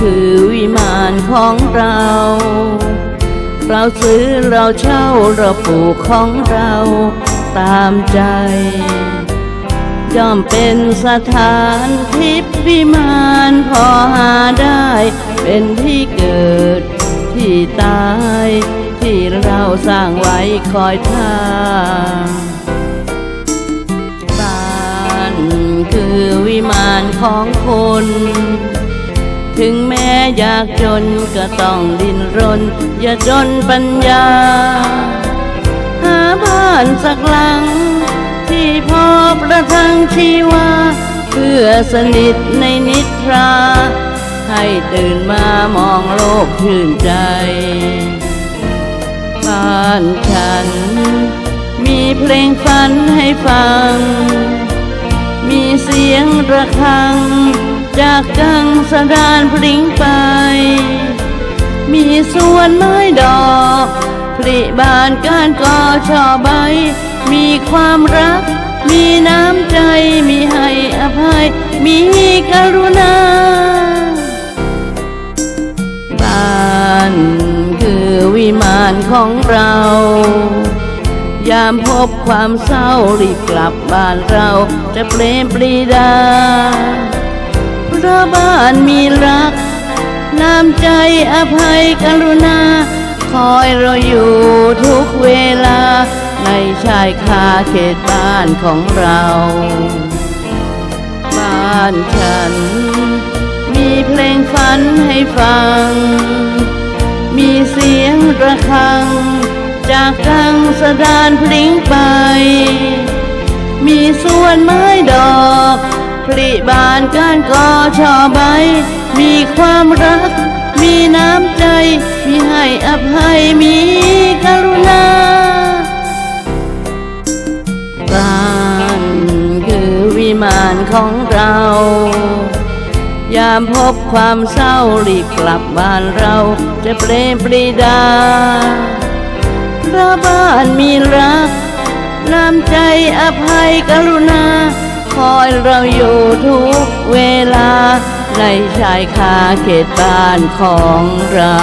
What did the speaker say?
คือวิมานของเรา เราซื้อเราเช่าเราปลูกของเราตามใจ ย่อมเป็นสถานทิพวิมานพอหาได้ เป็นที่เกิดที่ตาย ที่เราสร้างไว้คอยท่าบ้านคือวิมานของคน ถึงแม้อยากจนก็ต้องดิ้นรน อย่าจนปัญญา หาบ้านสักหลัง ที่พอประทังชีวา เพื่อสนิทในนิทรา ให้ตื่นมามองโลกชื่นใจ บ้านฉัน มีเพลงฝันให้ฟัง มีเสียงระฆัง จากกังสดานพริ้งไป มีสวนไม้ดอกผลิบานก้านกอช่อใบ มีความรัก มีน้ำใจ มีให้อภัย มีกรุณา บ้านคือวิมานของเรา ยามพบความเศร้ารีบกลับบ้านเราจะเปรมปรีดา พราะบ้านมีรัก น้ำใจอภัยกรุณา คอยเราอยู่ทุกเวลา ในชายคาเขตบ้านของเรา บ้านฉัน มีเพลงฝันให้ฟัง มีเสียงระฆัง จากกังสดานพลิ้งไป มีสวนไม้ดอก ผลิบานก้านกอช่อใบ มีความรัก มีน้ำใจ มีให้อภัย มีกรุณา บ้านคือวิมานของเรา ยามพบความเศร้ารีบกลับบ้านเราจะเปรมปรีดาเพราะบ้านมีรัก น้ำใจอภัยกรุณา คอยเราอยู่ทุกเวลา ในชายคาเขตบ้านของเรา